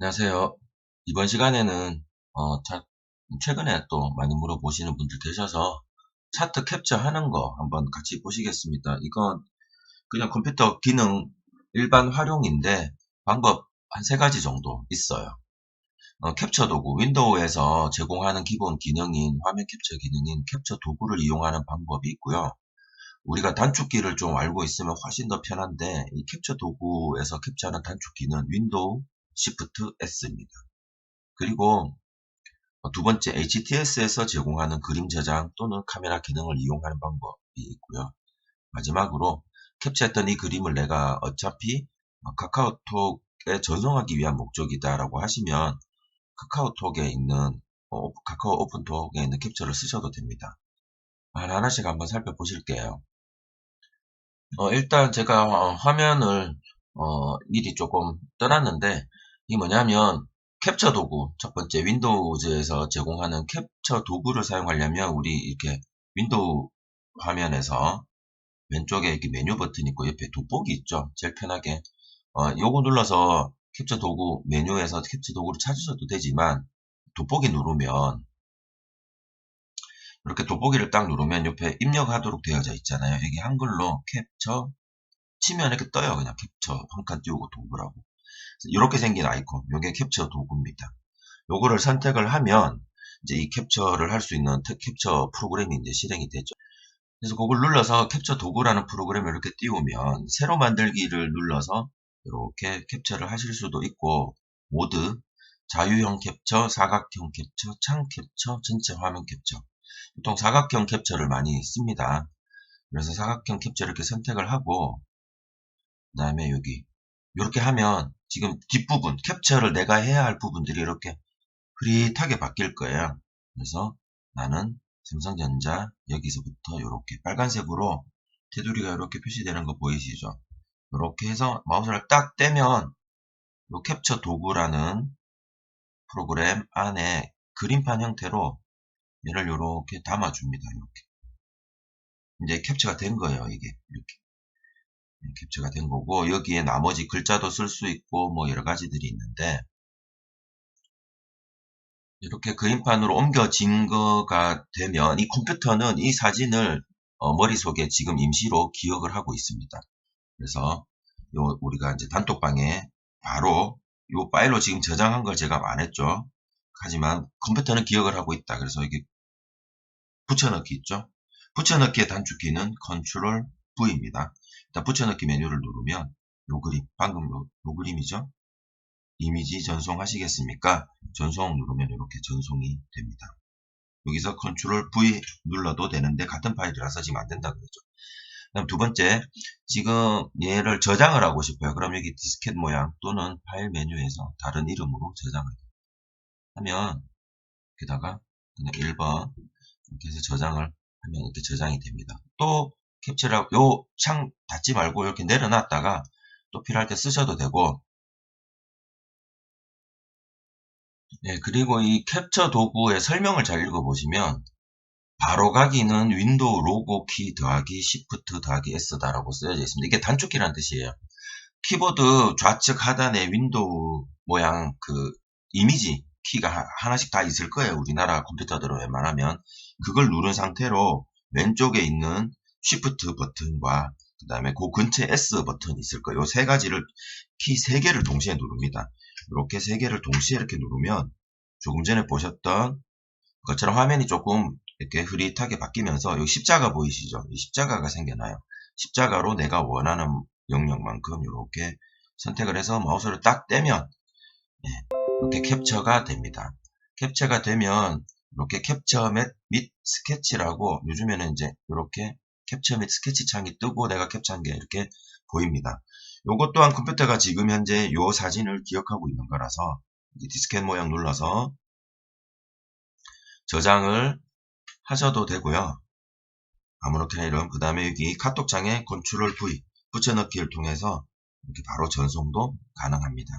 안녕하세요. 이번 시간에는 어, 차- 최근에 또 많이 물어보시는 분들 계셔서 차트 캡처하는 거 한번 같이 보시겠습니다. 이건 그냥 컴퓨터 기능 일반 활용인데 방법 한 세 가지 정도 있어요. 어, 캡처 도구, 윈도우에서 제공하는 기본 기능인 화면 캡처 기능인 캡처 도구를 이용하는 방법이 있고요. 우리가 단축키를 좀 알고 있으면 훨씬 더 편한데 이 캡처 도구에서 캡처하는 단축키는 윈도우 Shift S입니다. 그리고 두 번째 HTS에서 제공하는 그림 저장 또는 카메라 기능을 이용하는 방법이 있고요. 마지막으로 캡처했던 이 그림을 내가 어차피 카카오톡에 전송하기 위한 목적이다라고 하시면 카카오톡에 있는 어, 카카오 오픈톡에 있는 캡처를 쓰셔도 됩니다. 하나하나씩 한번 살펴보실게요. 어, 일단 제가 어, 화면을 어, 미리 조금 떠났는데 이게 뭐냐면 캡처 도구 첫 번째 윈도우즈에서 제공하는 캡처 도구를 사용하려면 우리 이렇게 윈도우 화면에서 왼쪽에 이렇게 메뉴 버튼 있고 옆에 돋보기 있죠 제일 편하게 어, 요거 눌러서 캡처 도구 메뉴에서 캡처 도구를 찾으셔도 되지만 돋보기 누르면 이렇게 돋보기를 딱 누르면 옆에 입력하도록 되어져 있잖아요. 여기 한글로 캡처 치면 이렇게 떠요. 그냥 캡처 한 칸 띄우고 도구라고. 이렇게 생긴 아이콘. 이게 캡처 도구입니다. 요거를 선택을 하면 이제 이 캡처를 할 수 있는 캡처 프로그램이 이제 실행이 되죠. 그래서 그걸 눌러서 캡처 도구라는 프로그램을 이렇게 띄우면 새로 만들기를 눌러서 이렇게 캡처를 하실 수도 있고 모드, 자유형 캡처, 사각형 캡처, 창 캡처, 전체 화면 캡처 보통 사각형 캡처를 많이 씁니다. 그래서 사각형 캡처 이렇게 선택을 하고 그 다음에 여기 이렇게 하면 지금 뒷부분 캡처를 내가 해야 할 부분들이 이렇게 흐릿하게 바뀔 거예요. 그래서 나는 삼성전자 여기서부터 이렇게 빨간색으로 테두리가 이렇게 표시되는 거 보이시죠? 이렇게 해서 마우스를 딱 떼면 이 캡처 도구라는 프로그램 안에 그림판 형태로 얘를 이렇게 담아줍니다. 이렇게. 이제 캡처가 된 거예요. 이게 이렇게. 네, 캡처가 된 거고 여기에 나머지 글자도 쓸 수 있고 뭐 여러 가지들이 있는데 이렇게 그림판으로 옮겨진 거가 되면 이 컴퓨터는 이 사진을 어, 머릿속에 지금 임시로 기억을 하고 있습니다. 그래서 요 우리가 이제 단톡방에 바로 이 파일로 지금 저장한 걸 제가 말했죠. 하지만 컴퓨터는 기억을 하고 있다. 그래서 이게 붙여넣기 있죠. 붙여넣기의 단축키는 Ctrl V입니다. 일단 붙여넣기 메뉴를 누르면 요 그림, 방금 요, 요 그림이죠. 이미지 전송하시겠습니까? 전송 누르면 이렇게 전송이 됩니다. 여기서 Ctrl V 눌러도 되는데 같은 파일이라서 지금 안 된다 그러죠. 그다음 두 번째, 지금 얘를 저장을 하고 싶어요. 그럼 여기 디스켓 모양 또는 파일 메뉴에서 다른 이름으로 저장을 하면 여기다가 그냥 1번 이렇게 해서 저장을 하면 이렇게 저장이 됩니다. 또 캡처를 요창 닫지 말고 이렇게 내려놨다가 또 필요할 때 쓰셔도 되고 네, 그리고 이 캡처 도구의 설명을 잘 읽어보시면 바로 가기는 윈도우 로고 키 더하기 시프트 더하기 S다라고 쓰여져 있습니다. 이게 단축키라는 뜻이에요. 키보드 좌측 하단에 윈도우 모양 그 이미지 키가 하나씩 다 있을 거예요. 우리나라 컴퓨터들은 웬만하면 그걸 누른 상태로 왼쪽에 있는 Shift 버튼과 그 다음에 그 근처에 S 버튼이 있을 거예요. 이세 가지를 키 세 개를 동시에 누릅니다. 이렇게 세 개를 동시에 이렇게 누르면 조금 전에 보셨던 것처럼 화면이 조금 이렇게 흐릿하게 바뀌면서 여기 십자가 보이시죠? 이 십자가가 생겨나요. 십자가로 내가 원하는 영역만큼 이렇게 선택을 해서 마우스를 딱 떼면 네, 이렇게 캡처가 됩니다. 캡처가 되면 이렇게 캡처 및, 및 스케치라고 요즘에는 이제 이렇게 캡처 및 스케치 창이 뜨고 내가 캡처한 게 이렇게 보입니다. 요것 또한 컴퓨터가 지금 현재 요 사진을 기억하고 있는 거라서 디스켓 모양 눌러서 저장을 하셔도 되고요. 아무렇게나 이런 그 다음에 여기 카톡창에 컨트롤 V 붙여넣기를 통해서 이렇게 바로 전송도 가능합니다.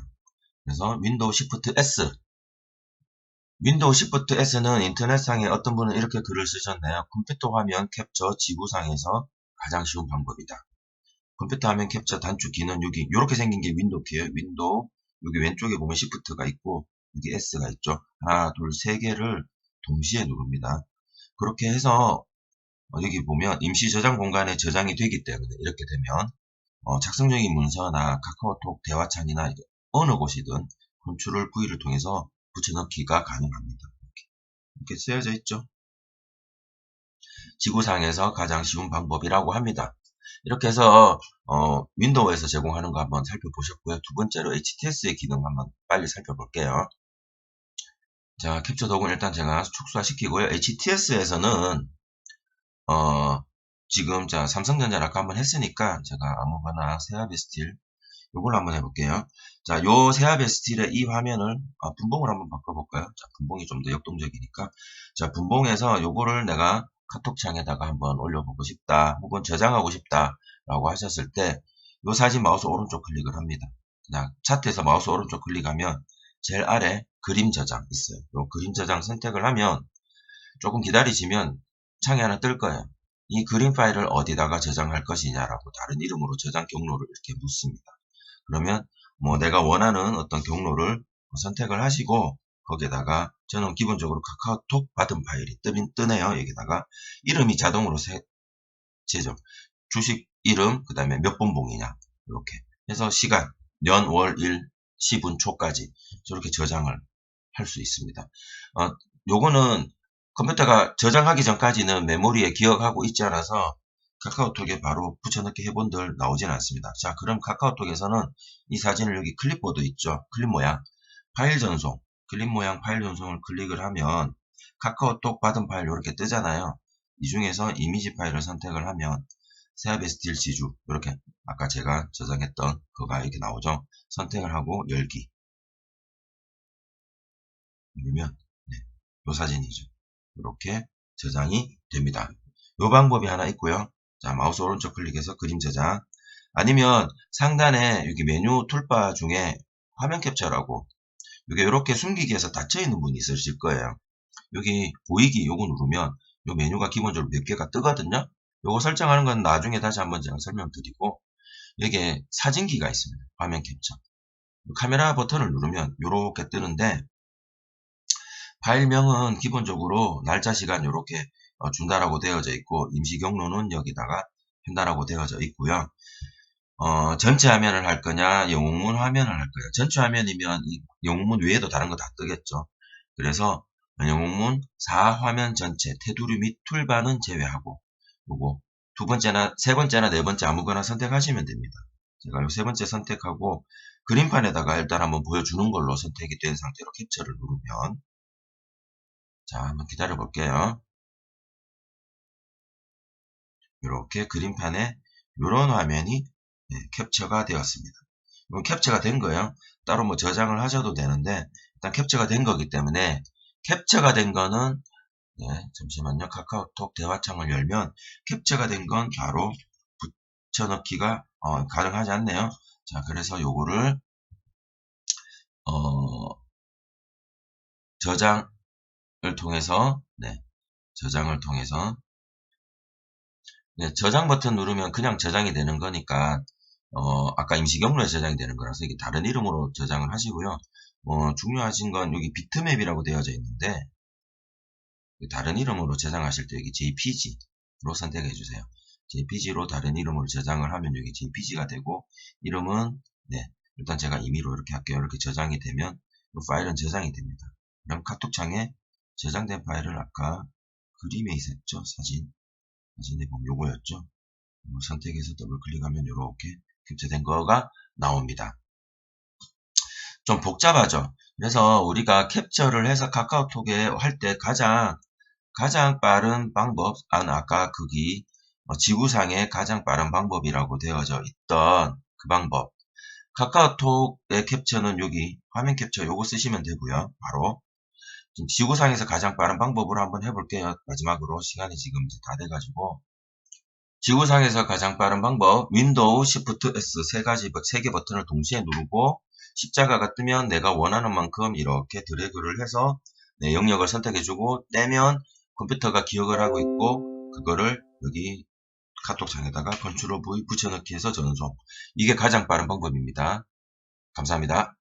그래서 윈도우 시프트 S 윈도우 시프트 S는 인터넷상에 어떤 분은 이렇게 글을 쓰셨나요? 컴퓨터 화면 캡처 지구상에서 가장 쉬운 방법이다. 컴퓨터 화면 캡처 단축키는 여기 이렇게 생긴 게 윈도우 키예요. 윈도우 여기 왼쪽에 보면 Shift가 있고 여기 S가 있죠. 하나, 둘, 세 개를 동시에 누릅니다. 그렇게 해서 어, 여기 보면 임시 저장 공간에 저장이 되기 때문에 이렇게 되면 어, 작성 중인 문서나 카카오톡 대화창이나 어느 곳이든 컨트롤 V를 통해서 붙여넣기가 가능합니다. 이렇게, 이렇게 쓰여져 있죠. 지구상에서 가장 쉬운 방법이라고 합니다. 이렇게 해서 어, 윈도우에서 제공하는 거 한번 살펴보셨고요. 두 번째로 HTS의 기능 한번 빨리 살펴볼게요. 자, 캡처 도구는 일단 제가 축소화시키고요. HTS에서는 어, 지금 자 삼성전자를 아까 한번 했으니까 제가 아무거나 세아베 스틸 요걸 한번 해볼게요. 자, 요 세아베 스틸의 이 화면을 아, 분봉을 한번 바꿔볼까요? 자, 분봉이 좀 더 역동적이니까 자, 분봉에서 요거를 내가 카톡창에다가 한번 올려보고 싶다 혹은 저장하고 싶다 라고 하셨을 때 요 사진 마우스 오른쪽 클릭을 합니다. 그냥 차트에서 마우스 오른쪽 클릭하면 제일 아래 그림 저장 있어요. 요 그림 저장 선택을 하면 조금 기다리시면 창이 하나 뜰 거예요. 이 그림 파일을 어디다가 저장할 것이냐라고 다른 이름으로 저장 경로를 이렇게 묻습니다. 그러면 뭐 내가 원하는 어떤 경로를 선택을 하시고 거기에다가 저는 기본적으로 카카오톡 받은 파일이 뜨, 뜨네요. 여기다가 이름이 자동으로 세제죠. 주식 이름 그 다음에 몇 번 봉이냐 이렇게 해서 시간 년, 월, 일, 시분, 초까지 저렇게 저장을 할 수 있습니다. 어, 요거는 컴퓨터가 저장하기 전까지는 메모리에 기억하고 있지 않아서 카카오톡에 바로 붙여넣기 해본들 나오진 않습니다. 자, 그럼 카카오톡에서는 이 사진을 여기 클립보드 있죠. 클립 모양, 파일 전송, 클립 모양 파일 전송을 클릭을 하면 카카오톡 받은 파일 이렇게 뜨잖아요. 이 중에서 이미지 파일을 선택을 하면 세아베스틸 지주 이렇게 아까 제가 저장했던 그가 이렇게 나오죠. 선택을 하고 열기 누르면 네, 요 사진이죠. 이렇게 저장이 됩니다. 요 방법이 하나 있고요. 자 마우스 오른쪽 클릭해서 그림 저장 아니면 상단에 여기 메뉴 툴바 중에 화면 캡처라고 이게 이렇게 숨기기 위해서 닫혀 있는 분이 있으실 거예요. 여기 보이기 요거 누르면 요 메뉴가 기본적으로 몇 개가 뜨거든요. 요거 설정하는 건 나중에 다시 한번 제가 설명드리고 여기에 사진기가 있습니다. 화면 캡처. 카메라 버튼을 누르면 이렇게 뜨는데 파일명은 기본적으로 날짜 시간 이렇게 어, 준다라고 되어져 있고 임시 경로는 여기다가 한다라고 되어져 있고요. 어, 전체 화면을 할 거냐 영웅문 화면을 할 거냐 전체 화면이면 이 영웅문 외에도 다른 거 다 뜨겠죠. 그래서 영웅문 4화면 전체 테두리 및 툴바는 제외하고 요거 두 번째나 세 번째나 네 번째 아무거나 선택하시면 됩니다. 제가 요 세 번째 선택하고 그림판에다가 일단 한번 보여주는 걸로 선택이 된 상태로 캡처를 누르면 자 한번 기다려 볼게요. 이렇게 그림판에 이런 화면이 네, 캡처가 되었습니다. 이건 캡처가 된 거예요. 따로 뭐 저장을 하셔도 되는데 일단 캡처가 된 거기 때문에 캡처가 된 거는 네, 잠시만요. 카카오톡 대화창을 열면 캡처가 된 건 바로 붙여넣기가 어, 가능하지 않네요. 자, 그래서 요거를 어, 저장을 통해서 네, 저장을 통해서 네, 저장 버튼 누르면 그냥 저장이 되는 거니까 어, 아까 임시 경로에 저장이 되는 거라서 이게 다른 이름으로 저장을 하시고요. 어, 중요하신 건 여기 비트맵이라고 되어져 있는데 다른 이름으로 저장하실 때 여기 JPG로 선택해 주세요. JPG로 다른 이름으로 저장을 하면 여기 JPG가 되고 이름은 네 일단 제가 임의로 이렇게 할게요. 이렇게 저장이 되면 이 파일은 저장이 됩니다. 그럼 카톡창에 저장된 파일을 아까 그림에 있었죠. 사진 사진에 보면 요거였죠. 선택해서 더블 클릭하면 이렇게 캡처된 거가 나옵니다. 좀 복잡하죠. 그래서 우리가 캡처를 해서 카카오톡에 할 때 가장 가장 빠른 방법, 아, 아까 그기 어, 지구상의 가장 빠른 방법이라고 되어져 있던 그 방법. 카카오톡의 캡처는 여기 화면 캡처 요거 쓰시면 되고요. 바로 지구상에서 가장 빠른 방법으로 한번 해볼게요. 마지막으로 시간이 지금 다 돼가지고 지구상에서 가장 빠른 방법 윈도우 Shift S 세 가지 세 개 버튼을 동시에 누르고 십자가가 뜨면 내가 원하는 만큼 이렇게 드래그를 해서 내 영역을 선택해주고 떼면 컴퓨터가 기억을 하고 있고 그거를 여기 카톡창에다가 컨트롤 V 붙여넣기 해서 전송 이게 가장 빠른 방법입니다. 감사합니다.